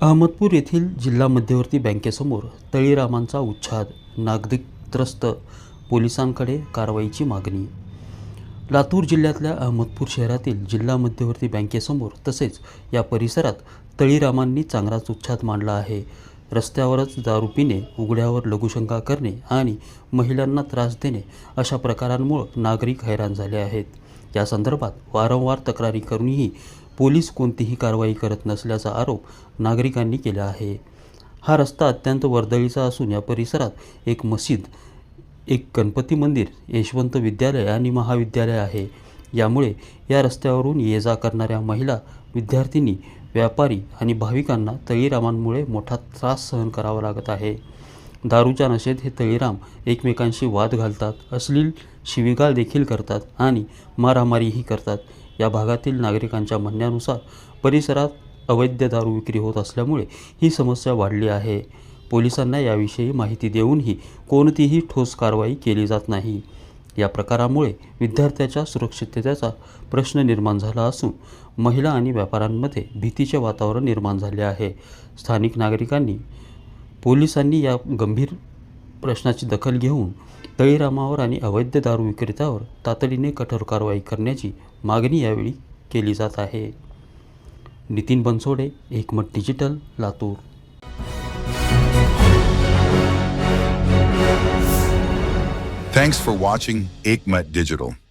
अहमदपूर येथील जिल्हा मध्यवर्ती बँकेसमोर तळीरामांचा उच्छाद. नागरिक त्रस्त पोलिसांकडे कारवाईची मागणी. लातूर जिल्ह्यातल्या अहमदपूर शहरातील जिल्हा मध्यवर्ती बँकेसमोर तसेच या परिसरात तळीरामांनी चांगलाच उच्छाद मांडला आहे. रस्त्यावरच दारू पिणे उघड्यावर लघुशंका करणे आणि महिलांना त्रास देणे अशा प्रकारांमुळे नागरिक हैराण झाले आहेत. या संदर्भात वारंवार तक्रारी करूनही पोलीस कोणतीही कारवाई करत नसल्याचा आरोप नागरिकांनी केला आहे. हा रस्ता अत्यंत वर्दळीचा असून या परिसरात एक मशीद एक गणपती मंदिर यशवंत विद्यालय आणि महाविद्यालय आहे. यामुळे या रस्त्यावरून ये जा करणाऱ्या महिला विद्यार्थिनी व्यापारी आणि भाविकांना तळीरामांमुळे मोठा त्रास सहन करावा लागत आहे. दारूच्या नशेत हे तळीराम एकमेकांशी वाद घालतात अश्लील शिवीगाळ देखील करतात आणि मारामारीही करतात. या भागातील नागरिकांच्या म्हणण्यानुसार परिसरात अवैध दारू विक्री होत असल्यामुळे ही समस्या वाढली आहे. पोलिसांना याविषयी माहिती देऊनही कोणतीही ठोस कारवाई केली जात नाही. या प्रकारामुळे विद्यार्थ्याच्या सुरक्षिततेचा प्रश्न निर्माण झाला असून महिला आणि व्यापाऱ्यांमध्ये भीतीचे वातावरण निर्माण झाले आहे. स्थानिक नागरिकांनी पोलिसांनी या गंभीर प्रश्नाची दखल घेऊन तळीरामावर आणि अवैध दारू विक्रेत्यावर तातडीने कठोर कारवाई करण्याची मागणी यावेळी केली जात आहे. Nitin Bansode Ekmat digital Latur. Thanks for watching Ekmat digital.